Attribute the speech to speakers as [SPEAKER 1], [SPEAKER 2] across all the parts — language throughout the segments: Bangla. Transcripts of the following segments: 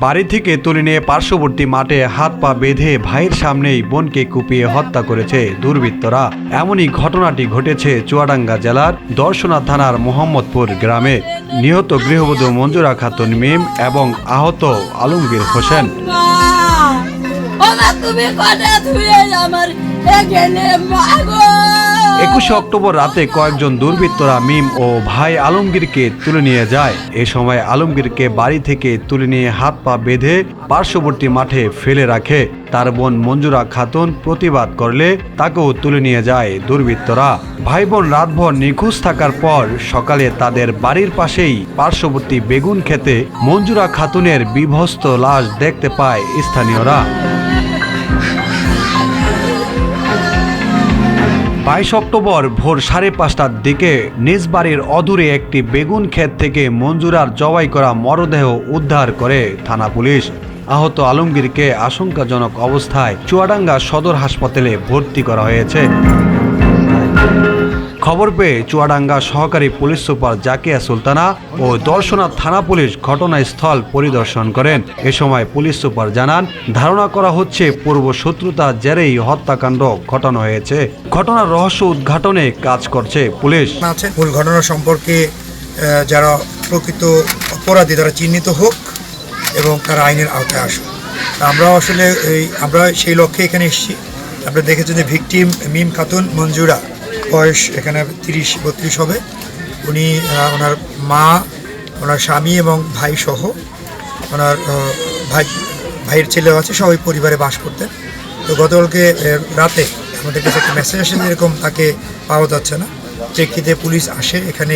[SPEAKER 1] বাড়ি থেকে তুলে নিয়ে পার্শ্ববর্তী মাঠে হাত পা বেঁধে ভাইয়ের সামনেই বোনকে কুপিয়ে হত্যা করেছে দুর্বৃত্তরা। এমনই ঘটনাটি ঘটেছে চুয়াডাঙ্গা জেলার দর্শনা থানার মোহাম্মদপুর গ্রামে। নিহত গৃহবধূ মঞ্জুরা খাতুন মিম এবং আহত আলমগীর হোসেন। একুশে অক্টোবর রাতে কয়েকজন দুর্বৃত্তরা মিম ও ভাই আলমগীরকে তুলে নিয়ে যায়। এ সময় আলমগীরকে বাড়ি থেকে তুলে নিয়ে হাত পা বেঁধে পার্শ্ববর্তী মাঠে ফেলে রাখে। তার বোন মঞ্জুরা খাতুন প্রতিবাদ করলে তাকেও তুলে নিয়ে যায় দুর্বৃত্তরা। ভাই বোন রাতভর নিখোঁজ থাকার পর সকালে তাদের বাড়ির পাশেই পার্শ্ববর্তী বেগুন খেতে মঞ্জুরা খাতুনের বিভস্ত লাশ দেখতে পায় স্থানীয়রা। বাইশ অক্টোবর ভোর সাড়ে পাঁচটার দিকে নিজ বাড়ির অদূরে একটি বেগুন ক্ষেত থেকে মঞ্জুরার জবাই করা মরদেহ উদ্ধার করে থানা পুলিশ। আহত আলমগীরকে আশঙ্কাজনক অবস্থায় চুয়াডাঙ্গা সদর হাসপাতালে ভর্তি করা হয়েছে। খবর পেয়ে চুয়াডাঙ্গা সহকারী পুলিশ সুপার জাকিয়া সুলতানা ও দর্শনা থানা পুলিশ ঘটনাস্থল পরিদর্শন করেন। এ সময় পুলিশ সুপার জানান, ধারণা করা হচ্ছে পূর্ব শত্রুতা জেরেই হত্যাকাণ্ড ঘটানো হয়েছে। ঘটনার রহস্য উদ্ঘাটনে কাজ করছে পুলিশ।
[SPEAKER 2] আছে, মূল ঘটনা সম্পর্কে যারা প্রকৃত অপরাধী, তারা চিহ্নিত হোক এবং তারা আইনের আওতায় আসুক। আমরা আসলে আমরা সেই লক্ষ্যে এখানে এসেছি। আমরা দেখেছেন যে ভিকটিম মিম খাতুন মঞ্জুরা বয়স এখানে তিরিশ, বত্রিশ হবে। উনি ওনার মা, ওনার স্বামী এবং ভাই সহ ওনার ভাই, ভাইয়ের ছেলেও আছে, সবাই পরিবারে বাস করতেন। তো গতকালকে রাতে আমাদের কাছে একটা মেসেজ আসে এরকম তাকে পাওয়া যাচ্ছে না। প্রেক্ষিতে পুলিশ আসে, এখানে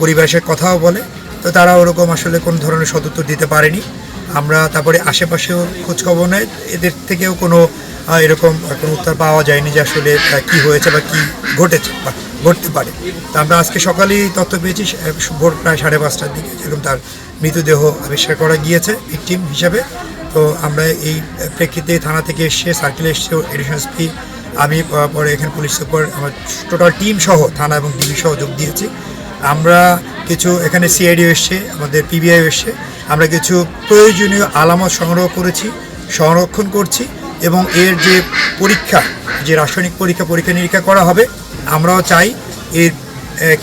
[SPEAKER 2] পরিবারের সাথে কথাও বলে। তো তারা ওরকম আসলে কোন ধরনের সদুত্তর দিতে পারেনি। আমরা তারপরে আশেপাশেও খোঁজখবর নেয় এদের থেকেও কোনো এরকম কোনো উত্তর পাওয়া যায়নি যে আসলে কি হয়েছে বা কি ঘটেছে বা ঘটতে পারে। তা আমরা আজকে সকালেই তথ্য পেয়েছি ভোর প্রায় সাড়ে পাঁচটার দিকে যেরকম তার মৃতদেহ আবিষ্কার করা গিয়েছে ভিকটিম হিসাবে। তো আমরা এই প্রেক্ষিতে থানা থেকে এসে সার্কেল এসছে এডিশন এসপি আমি পরে এখানে পুলিশ সুপার, আমার টোটাল টিম সহ থানা এবং ডিবি সহ যোগ দিয়েছি। আমরা কিছু এখানে সিআইডিও এসছে, আমাদের পিবিআই এসছে। আমরা কিছু প্রয়োজনীয় আলামত সংগ্রহ করেছি, সংরক্ষণ করছি এবং এর যে পরীক্ষা, যে রাসায়নিক পরীক্ষা পরীক্ষা নিরীক্ষা করা হবে, আমরাও চাই এর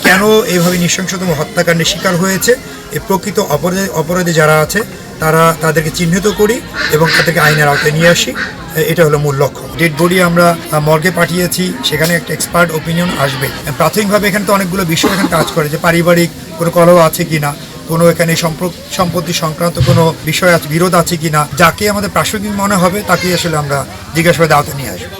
[SPEAKER 2] কেন এইভাবে নৃশংসতম হত্যাকাণ্ডের শিকার হয়েছে, এ প্রকৃত অপরাধী অপরাধী যারা আছে, তারা তাদেরকে চিহ্নিত করি এবং তাদেরকে আইনের আওতায় নিয়ে আসি এটা হলো মূল লক্ষ্য। ডেড বডি আমরা মর্গে পাঠিয়েছি, সেখানে একটা এক্সপার্ট ওপিনিয়ন আসবে। প্রাথমিকভাবে এখানে তো অনেকগুলো বিষয় এখানে কাজ করে, যে পারিবারিক কোনো কলহ আছে কিনা কোনো এখানে সম্পত্তি সংক্রান্ত কোনো বিষয় বিরোধ আছে কিনা, যাকে আমাদের প্রাসঙ্গিক মনে হবে, তাকেই আসলে আমরা জিজ্ঞাসাবাদে আওতায় নিয়ে আসব।